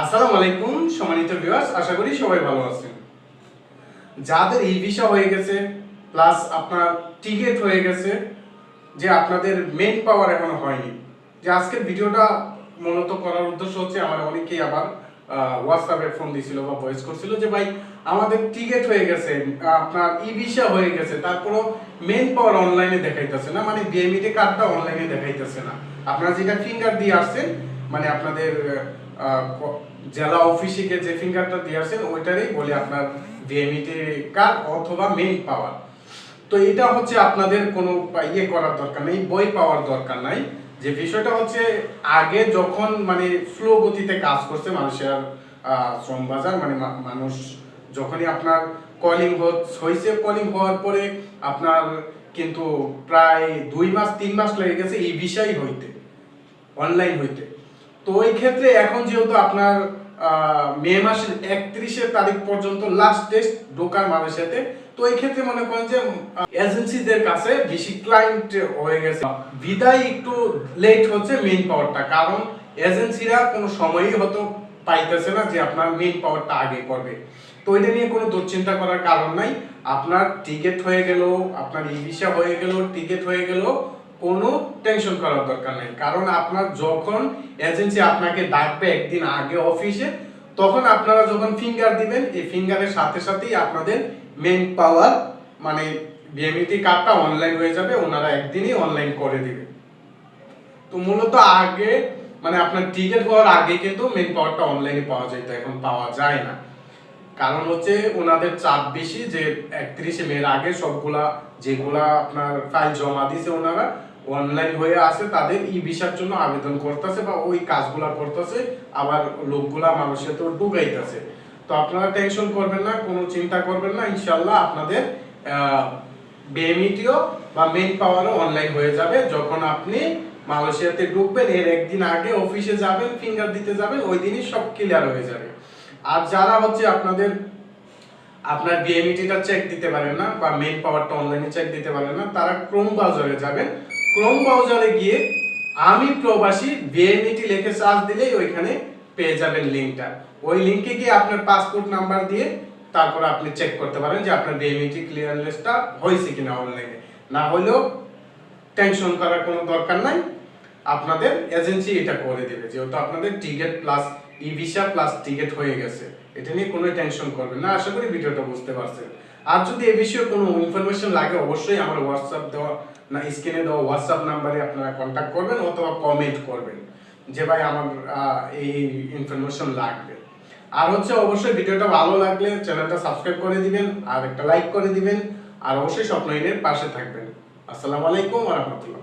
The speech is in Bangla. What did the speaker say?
আসসালামু আলাইকুম, সম্মানিত ভিউয়ার্স আশা করি সবাই ভালো আছেন। যাদের ই ভিসা হয়ে গেছে প্লাস আপনার টিকিট হয়ে গেছে, যে আপনাদের মেন পাওয়ার এখনও হয়নি। যে আজকের ভিডিওটা মূলত করার উদ্দেশ্য হচ্ছে, আমার অনেকেই আবার হোয়াটসঅ্যাপে ফোন দিছিল বা ভয়েস করছিল যে, ভাই, আমাদের টিকিট হয়ে গেছে, আপনার ই ভিসা হয়ে গেছে, তারপরও মেন পাওয়ার অনলাইনে দেখাইতেছে না। মানে বিএমইটি কার্ডটা অনলাইনে দেখাইতেছে না। আপনারা যেটা ফিঙ্গার দিয়ে আসছেন মানে আপনাদের জেলা অফিসে গিয়ে যে ফিঙ্গারটা দিয়ে আসছেন, ওইটারই বলে আপনার বিএমইটি কার্ড অথবা মেইন পাওয়ার। তো এটা হচ্ছে আপনাদের কোনো ইয়ে করার দরকার নেই, বই পাওয়ার দরকার নাই। যে বিষয়টা হচ্ছে, আগে যখন মানে ফ্লো গতিতে কাজ করছে মানুষের শ্রম বাজার মানে মানুষ যখনই আপনার কলিং হয়েছে কলিং হওয়ার পরে আপনার কিন্তু প্রায় দুই মাস, তিন মাস লেগে গেছে এই বিষয় হইতে অনলাইন হইতে। তো ওই ক্ষেত্রে এখন যেহেতু আপনার মে মাসের একত্রিশে তারিখ পর্যন্ত লাস্ট টেস্ট ঢোকার মালয়েশিয়াতে, তো এই ক্ষেত্রে মনে করেন যে এজেন্সিদের কাছে বেশি ক্লায়েন্ট হয়ে গেছে। বিদায় একটু লেট হচ্ছে মেইন পাওয়ারটা কারণ এজেন্সিরা কোনো সময়ই হয়তো পাইতেছে না যে আপনার মেইন পাওয়ারটা আগে করবে। তো এটা নিয়ে কোনো দুশ্চিন্তা করার কারণ নাই। আপনার টিকিট হয়ে গেল, আপনার ই হয়ে গেল টিকিট হয়ে গেল কোনো টেনশন করার দরকার নেই। কারণ আপনার যখন এজেন্সি আপনাকে ডাকবে একদিন আগে অফিসে তখন আপনারা যখন ফিঙ্গার দিবেন, এই ফিঙ্গারের সাথে সাথেই আপনাদের মেন পাওয়ার মানে বিএমইটি কার্ডটা অনলাইন হয়ে যাবে, ওনারা একদিনই অনলাইন করে দিবে। তো মূলত আগে মানে আপনার টিকিট হওয়ার আগে কিন্তু মেন পাওয়ারটা অনলাইনে পাওয়া যেত এখন পাওয়া যায় না। কারণ হচ্ছে ওনাদের চাপ বেশি যে একত্রিশে মের আগে সবগুলা, যেগুলা আপনার ফাইল জমা দিছে ওনারা অনলাইন হয়ে আছে, তাদের ই ভিসার জন্য আবেদন করতেছে বা ওই কাজগুলা করতেছে, আবার লোকগুলা মানুষের তো ঢুকাইতেছে। তো আপনারা টেনশন করবেন না, কোনো চিন্তা করবেন না ইনশাল্লাহ আপনাদের বিএমইটিও বা মেন পাওয়ারও অনলাইন হয়ে যাবে। যখন আপনি মালয়েশিয়াতে ঢুকবেন, এর একদিন আগে অফিসে যাবেন ফিঙ্গার দিতে যাবেন, ওই দিনই সব ক্লিয়ার হয়ে যাবে। আর যারা হচ্ছে আপনাদের, আপনার বিএমইটিটা চেক দিতে পারেন না বা মেইন পাওয়ারটা অনলাইনে চেক দিতে পারেন না, তারা ক্রোম ব্রাউজারে যাবেন। ক্রোম ব্রাউজারে গিয়ে আমি প্রবাসী বিএমইটি লিখে সার্চ দিলেই ওইখানে পেয়ে যাবেন লিংকটা ওই লিংকে গিয়ে আপনার পাসপোর্ট নাম্বার দিয়ে তারপর আপনি চেক করতে পারেন যে আপনার বিএমইটি ক্লিয়ারেন্সটা হয়েছে কিনা অনলাইনে না হলেও টেনশন করার কোনো দরকার নাই। আপনাদের এজেন্সি এটা করে দেবে। যেহেতু আপনাদের ticket plus e visa plus ticket হয়ে গেছে। এটা নিয়ে কোনো টেনশন করবেন না। আশা করি ভিডিওটা বুঝতে পারছেন। আর যদি এ বিষয়ে কোনো ইনফরমেশন লাগে, অবশ্যই আমার হোয়াটসঅ্যাপ দেওয়া, না স্ক্রিনে দেওয়া হোয়াটসঅ্যাপ নাম্বারে আপনারা কন্ট্যাক্ট করবেন অথবা কমেন্ট করবেন যে, ভাই, আমার এই ইনফরমেশন লাগবে। আর হচ্ছে অবশ্যই ভিডিওটা ভালো লাগলে চ্যানেলটা সাবস্ক্রাইব করে দিবেন, আর একটা লাইক করে দিবেন, আর অবশ্যই স্বপ্নহীনের পাশে থাকবেন। আসসালামু আলাইকুম রাহমাতুল্লাহ।